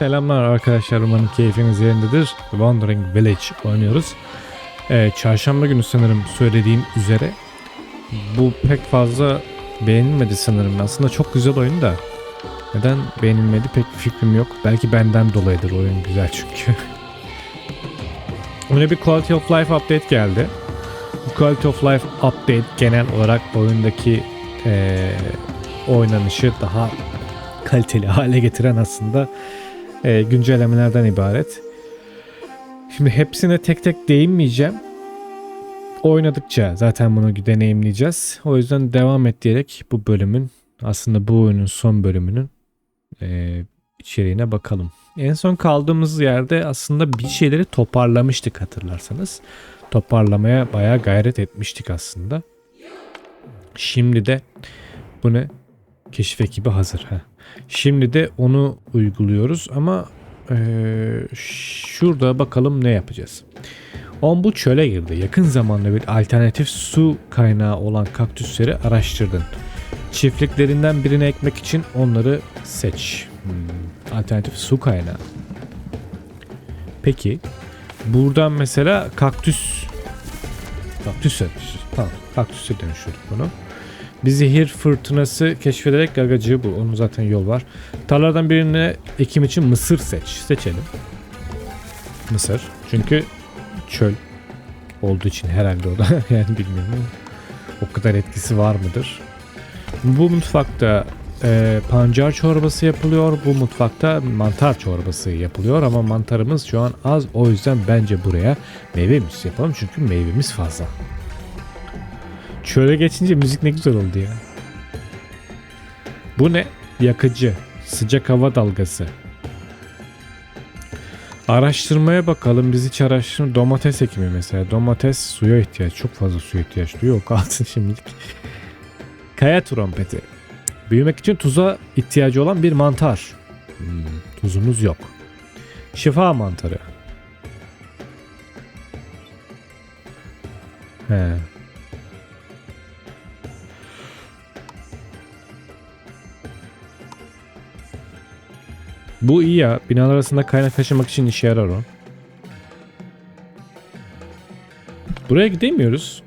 Selamlar arkadaşlar umarım keyfiniz yerindedir. Wandering Village oynuyoruz. Ee, çarşamba günü sanırım söylediğim üzere bu pek fazla beğenilmedi sanırım. Aslında çok güzel oyun da neden beğenilmedi pek bir fikrim yok. Belki benden dolayıdır oyun güzel çünkü. Öyle bir Quality of Life update geldi. Bu Quality of Life update genel olarak oyundaki ee, oynanışı daha kaliteli hale getiren aslında e, güncellemelerden ibaret. Şimdi hepsine tek tek değinmeyeceğim. Oynadıkça zaten bunu deneyimleyeceğiz. O yüzden devam et diyerek bu bölümün aslında bu oyunun son bölümünün e, içeriğine bakalım. En son kaldığımız yerde aslında bir şeyleri toparlamıştık hatırlarsanız. Toparlamaya bayağı gayret etmiştik aslında. Şimdi de bu ne? Keşif ekibi hazır. Heh. Şimdi de onu uyguluyoruz ama eee, şurada bakalım ne yapacağız. On bu çöle girdi. Yakın zamanda bir alternatif su kaynağı olan kaktüsleri araştırdın. Çiftliklerinden birine ekmek için onları seç. Hmm, alternatif su kaynağı. Peki buradan mesela kaktüs kaktüse tamam kaktüse dönüştürdük bunu. Bir zehir fırtınası keşfederek gagacığı bu. Onun zaten yol var. Tarladan birine ekim için mısır seç. Seçelim. Mısır. Çünkü çöl olduğu için herhalde o da. yani bilmiyorum o kadar etkisi var mıdır? Bu mutfakta e, pancar çorbası yapılıyor. Bu mutfakta mantar çorbası yapılıyor ama mantarımız şu an az. O yüzden bence buraya meyve yapalım. Çünkü meyvemiz fazla. Çöle geçince müzik ne güzel oldu ya. Bu ne? Yakıcı. Sıcak hava dalgası. Araştırmaya bakalım. Biz hiç araştırma. Domates ekimi mesela. Domates suya ihtiyaç. Çok fazla suya ihtiyaç duyuyor. Kalsın şimdilik. Kaya trompeti. Büyümek için tuza ihtiyacı olan bir mantar. Hmm, tuzumuz yok. Şifa mantarı. He. Bu iyi ya. Binalar arasında kaynak taşımak için işe yarar o. Buraya gidemiyoruz.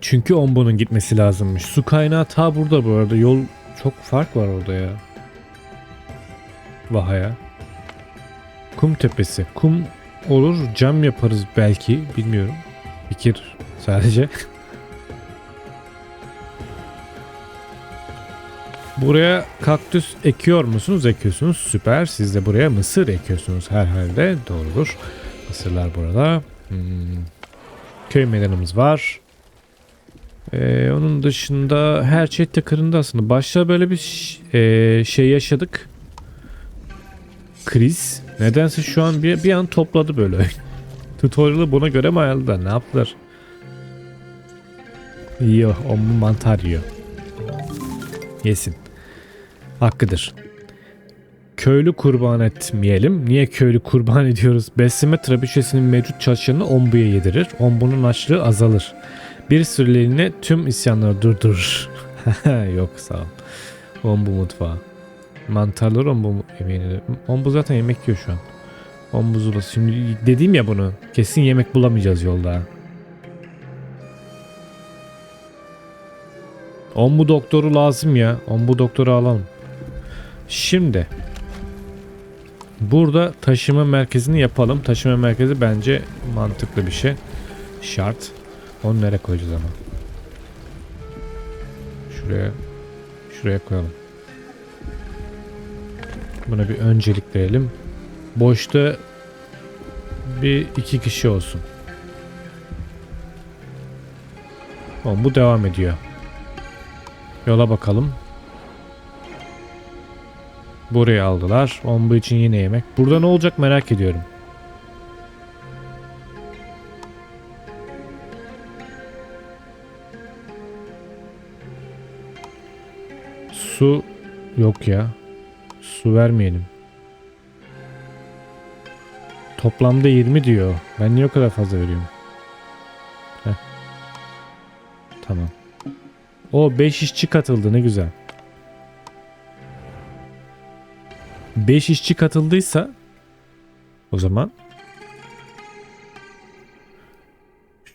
Çünkü Ombo'nun gitmesi lazımmış. Su kaynağı ta burada bu arada. Yol çok fark var orada ya. Vahaya. Kum tepesi. Kum olur cam yaparız belki. Bilmiyorum. Fikir sadece. Buraya kaktüs ekiyor musunuz? Ekiyorsunuz. Süper. Siz de buraya mısır ekiyorsunuz herhalde. Doğrudur. Mısırlar burada. Hmm. Köy meydanımız var. Ee, onun dışında her şey tıkırında aslında. Başta böyle bir ee, şey yaşadık. Kriz. Nedense şu an bir, bir an topladı böyle. Tutorial'ı buna göre mi ayarladılar? Ne yaptılar? Yiyor. O mantar yiyor. Yesin. Hakkıdır. Köylü kurban etmeyelim. Niye köylü kurban ediyoruz? Besleme trabüşesinin mevcut çalışanını ombuya yedirir. Ombunun açlığı azalır. Bir süreliğine tüm isyanları durdurur. Yok sağ ol. Ombu mutfağı. Mantarlar ombu yemeğini. Ombu zaten yemek yiyor şu an. Ombu zulası. Şimdi dedim ya bunu. Kesin yemek bulamayacağız yolda. Ombu doktoru lazım ya. Ombu doktoru alalım. Şimdi burada taşıma merkezini yapalım. Taşıma merkezi bence mantıklı bir şey. Şart. Onu nereye koyacağız ama? Şuraya şuraya koyalım. Buna bir öncelik verelim. Boşta bir iki kişi olsun. Tamam, bu devam ediyor. Yola bakalım. Buraya aldılar. Ombu için yine yemek. Burada ne olacak merak ediyorum. Su yok ya. Su vermeyelim. Toplamda 20 diyor. Ben niye o kadar fazla veriyorum? Heh. Tamam. O 5 işçi katıldı ne güzel. 5 işçi katıldıysa o zaman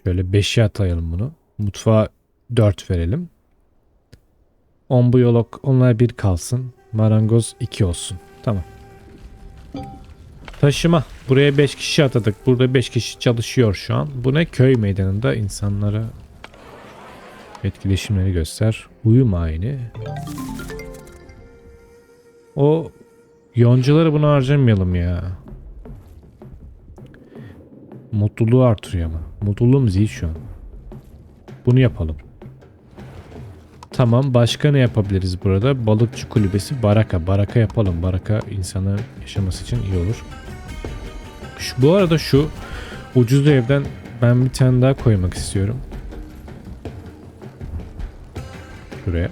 şöyle 5'e atayalım bunu. Mutfağa 4 verelim. Ombuyolog onlar bir kalsın. Marangoz 2 olsun. Tamam. Taşıma. Buraya 5 kişi atadık. Burada 5 kişi çalışıyor şu an. Bu ne? Köy meydanında insanlara etkileşimleri göster. Uyum ayini. O yoncaları buna harcamayalım ya. Mutluluğu artırıyor ama. Mutluluğumuz iyi şu an. Bunu yapalım. Tamam başka ne yapabiliriz burada? Balıkçı kulübesi baraka. Baraka yapalım. Baraka insanların yaşaması için iyi olur. Şu, bu arada şu ucuz evden ben bir tane daha koymak istiyorum. Şuraya.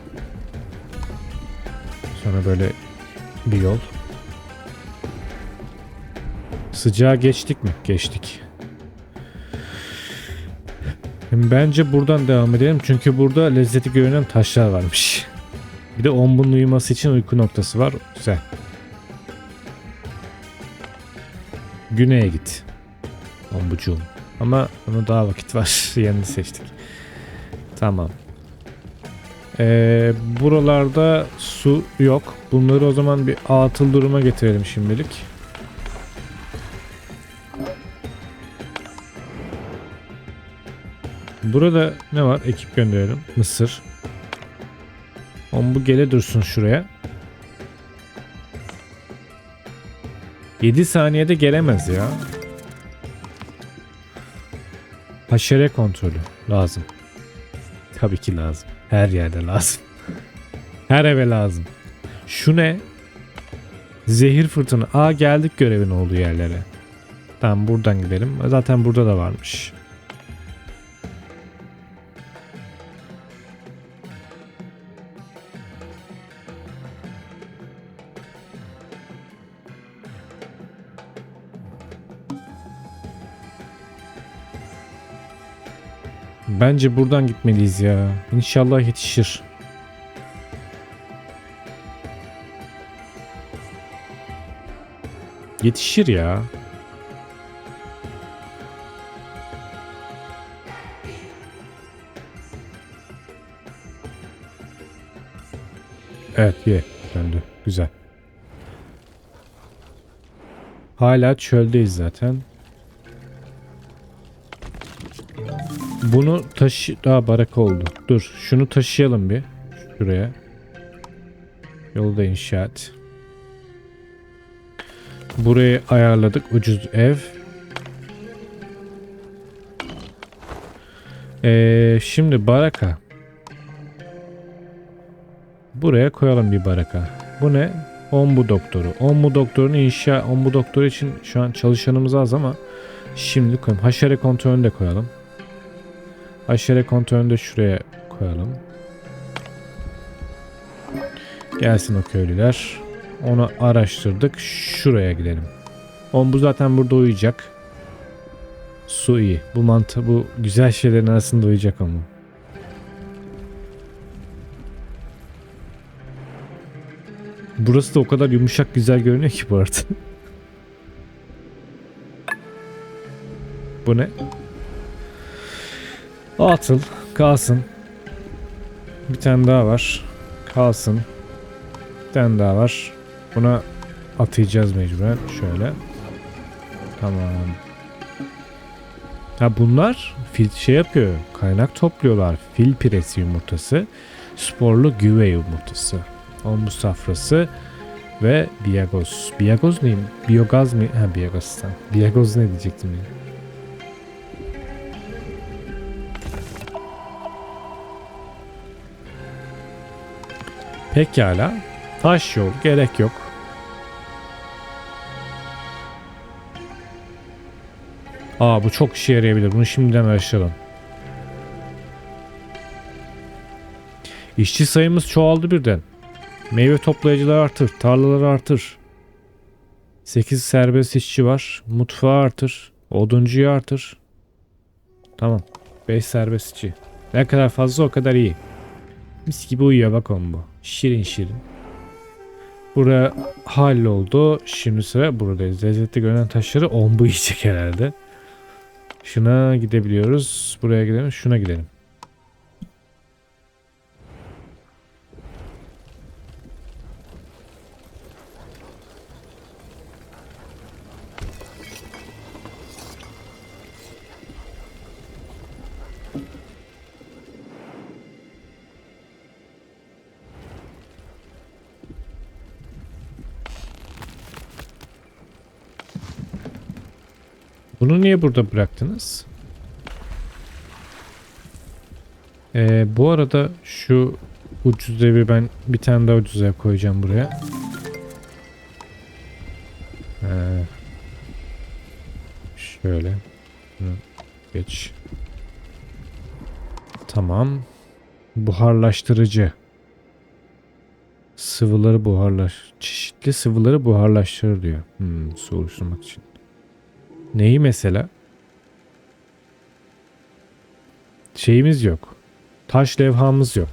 Sonra böyle bir yol. Sıcağa geçtik mi? Geçtik. Bence buradan devam edelim çünkü burada lezzeti görünen taşlar varmış. Bir de ombunun uyuması için uyku noktası var. Güzel. Güneye git. Ombucuğum. Ama ona daha vakit var. Yerini seçtik. Tamam. Ee, buralarda su yok. Bunları o zaman bir atıl duruma getirelim şimdilik. Burada ne var? Ekip gönderelim. Mısır. On bu gele dursun şuraya. 7 saniyede gelemez ya. Haşere kontrolü lazım. Tabii ki lazım. Her yerde lazım. Her eve lazım. Şu ne? Zehir fırtına. Aa geldik görevin olduğu yerlere. Tamam buradan gidelim. Zaten burada da varmış. Bence buradan gitmeliyiz ya. İnşallah yetişir. Yetişir ya. Evet ye döndü. Güzel. Hala çöldeyiz zaten. Bunu taşı... Daha baraka oldu. Dur şunu taşıyalım bir. Şuraya. Yolda inşaat. Burayı ayarladık. Ucuz ev. Ee, şimdi baraka. Buraya koyalım bir baraka. Bu ne? Ombu doktoru. Ombu doktorunu inşa... Ombu doktoru için şu an çalışanımız az ama şimdi koyalım. Haşere kontrolünü de koyalım. Haşere kontrolünü de şuraya koyalım. Gelsin o köylüler. Onu araştırdık. Şuraya gidelim. On bu zaten burada uyuyacak. Su iyi. Bu mantı bu güzel şeylerin arasında uyuyacak ama. Burası da o kadar yumuşak güzel görünüyor ki bu arada. bu ne? Atıl. Kalsın. Bir tane daha var. Kalsın. Bir tane daha var. Buna atayacağız mecburen. Şöyle. Tamam. Ha bunlar fil şey yapıyor. Kaynak topluyorlar. Fil piresi yumurtası. Sporlu güve yumurtası. Ombu safrası ve biyagoz. Biyagoz neyim? Biyogaz mı? Ha biyagozdan. Biyagoz ne diyecektim ya? Pekala. Taş yol gerek yok. Aa bu çok işe yarayabilir. Bunu şimdiden araştıralım. İşçi sayımız çoğaldı birden. Meyve toplayıcıları artır. Tarlaları artır. 8 serbest işçi var. Mutfağı artır. Oduncuyu artır. Tamam. 5 serbest işçi. Ne kadar fazla o kadar iyi. Mis gibi uyuyor bak on bu. Şirin şirin. Buraya halloldu. Şimdi sıra buradayız. Lezzetli görünen taşları on bu yiyecek herhalde. Şuna gidebiliyoruz. Buraya gidelim. Şuna gidelim. Bunu niye burada bıraktınız? Ee, bu arada şu ucuz evi ben bir tane daha ucuz ev koyacağım buraya. Ee, şöyle. Bunu geç. Tamam. Buharlaştırıcı. Sıvıları buharlaş. Çeşitli sıvıları buharlaştırır diyor. Hmm, su oluşturmak için. Neyi mesela? Şeyimiz yok. Taş levhamız yok.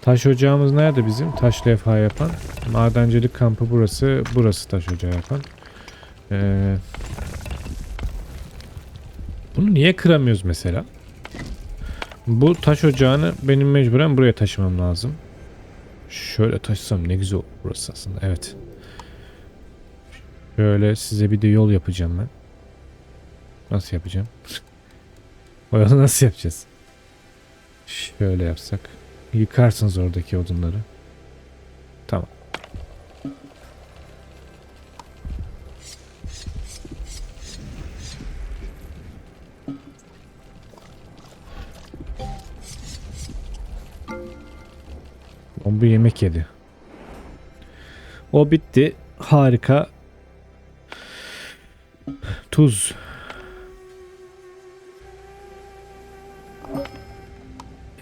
Taş ocağımız nerede bizim? Taş levha yapan. Madencilik kampı burası. Burası taş ocağı yapan. Ee, bunu niye kıramıyoruz mesela? Bu taş ocağını benim mecburen buraya taşımam lazım. Şöyle taşısam ne güzel olur burası aslında. Evet. Şöyle size bir de yol yapacağım ben. Nasıl yapacağım? o yolu nasıl yapacağız? Şöyle yapsak. Yıkarsınız oradaki odunları. Tamam. Bir yemek yedi. O bitti. Harika. Tuz.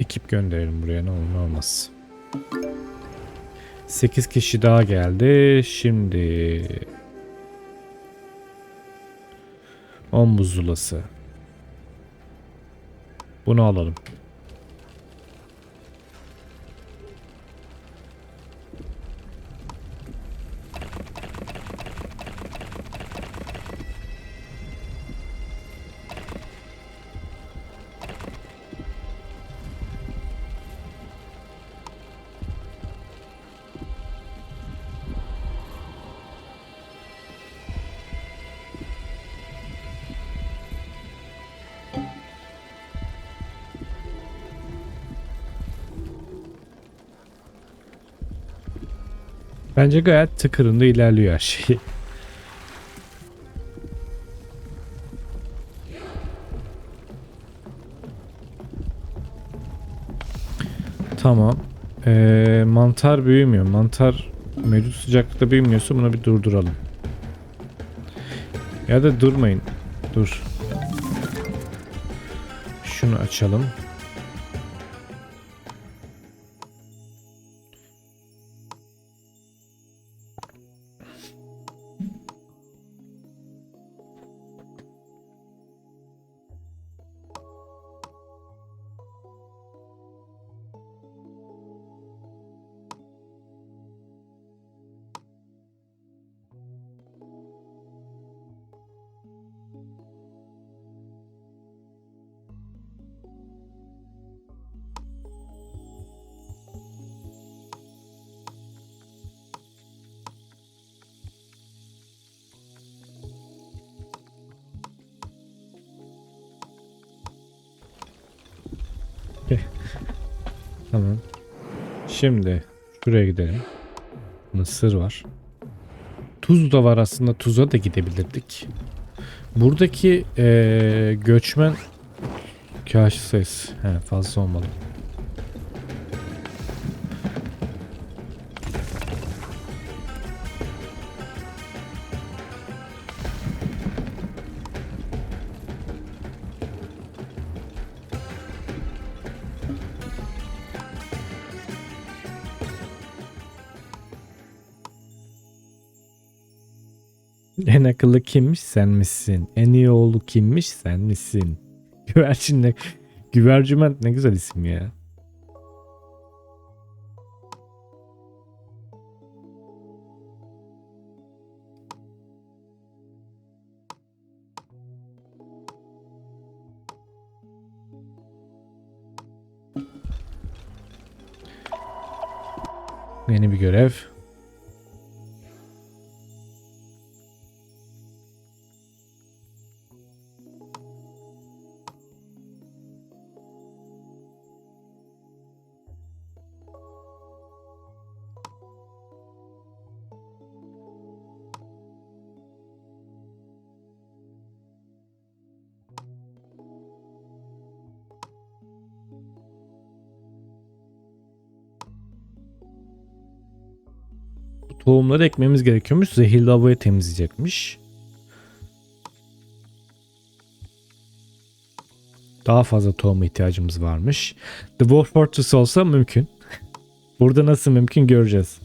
Ekip gönderelim buraya ne olur ne olmaz. 8 kişi daha geldi. Şimdi 10 buzulası. Bunu alalım. Bence gayet tıkırında ilerliyor her şey. tamam. Ee, mantar büyümüyor. Mantar mevcut sıcaklıkta büyümüyorsa bunu bir durduralım. Ya da durmayın. Dur. Şunu açalım. Tamam. Şimdi şuraya gidelim. Mısır var. Tuz da var aslında. Tuza da gidebilirdik. Buradaki eee, göçmen kaşı sayısı he, fazla olmalı. akıllı kimmiş sen misin? En iyi oğlu kimmiş sen misin? Güvercin ne? Güvercüment ne güzel isim ya. Yeni bir görev. Tohumları ekmemiz gerekiyormuş. Zehirli havayı temizleyecekmiş. Daha fazla tohuma ihtiyacımız varmış. The Wolf Fortress olsa mümkün. Burada nasıl mümkün göreceğiz.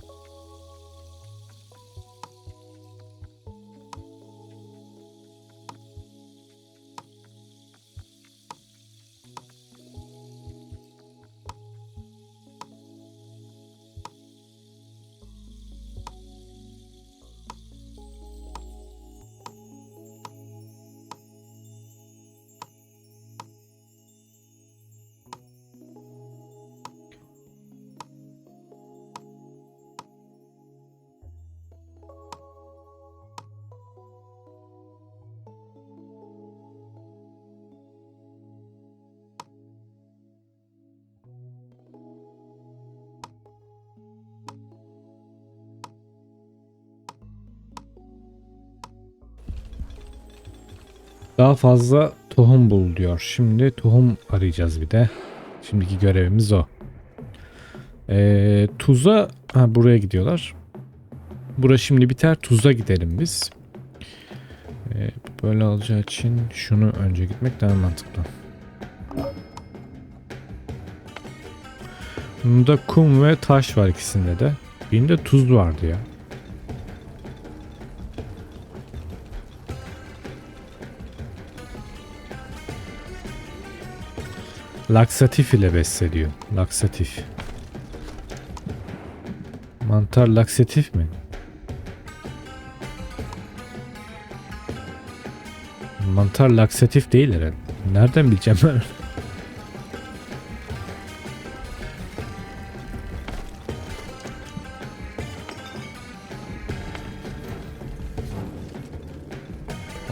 Daha fazla tohum bul diyor. Şimdi tohum arayacağız bir de. Şimdiki görevimiz o. Ee, tuza ha, buraya gidiyorlar. Bura şimdi biter. Tuza gidelim biz. Ee, böyle alacağı için şunu önce gitmek daha mantıklı. Bunda kum ve taş var ikisinde de. Birinde tuz vardı ya. Laksatif ile beslediyor. Laksatif. Mantar laksatif mi? Mantar laksatif değil herhalde. Nereden bileceğim ben?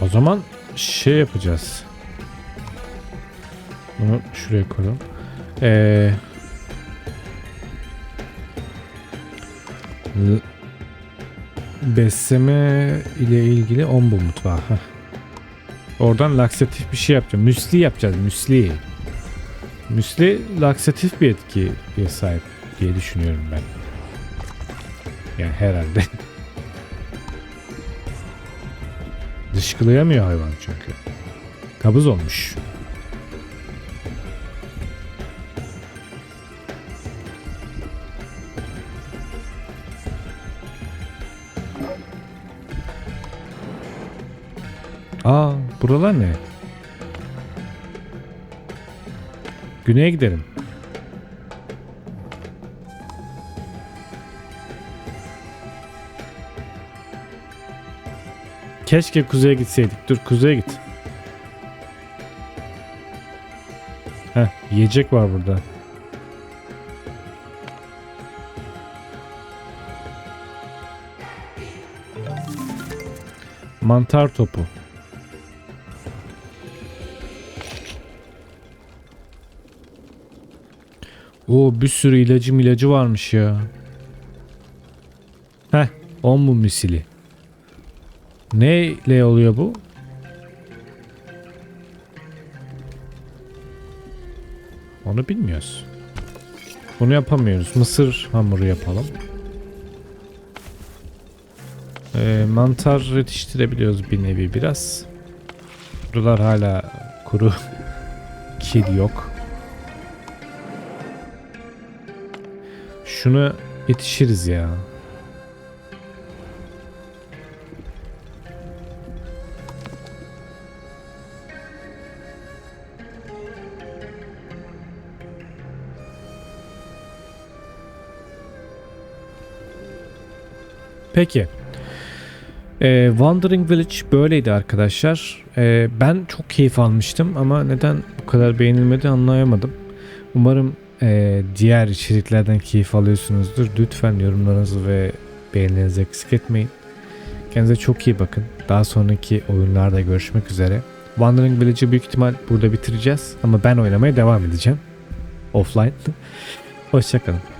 O zaman şey yapacağız. Şuraya koyalım. Ee, besleme ile ilgili ombu mutfağı. Heh. Oradan laksatif bir şey yapacağım. Müsli yapacağız. Müsli. Müsli laksatif bir etkiye sahip diye düşünüyorum ben. Yani herhalde. Dışkılayamıyor hayvan çünkü. Kabız olmuş. Aa, buralar ne? Güneye gidelim. Keşke kuzeye gitseydik. Dur kuzeye git. Heh, yiyecek var burada. Mantar topu. Oo bir sürü ilacı ilacı varmış ya. Heh, on mu misili? Neyle oluyor bu? Onu bilmiyoruz. Bunu yapamıyoruz. Mısır hamuru yapalım. Ee, mantar yetiştirebiliyoruz bir nevi biraz. Buralar hala kuru. Kil yok. Şunu yetişiriz ya. Peki. Ee, Wandering Village böyleydi arkadaşlar. Ee, ben çok keyif almıştım ama neden bu kadar beğenilmedi anlayamadım. Umarım e, diğer içeriklerden keyif alıyorsunuzdur. Lütfen yorumlarınızı ve beğenilerinizi eksik etmeyin. Kendinize çok iyi bakın. Daha sonraki oyunlarda görüşmek üzere. Wandering Village'ı büyük ihtimal burada bitireceğiz. Ama ben oynamaya devam edeceğim. Offline. Hoşçakalın.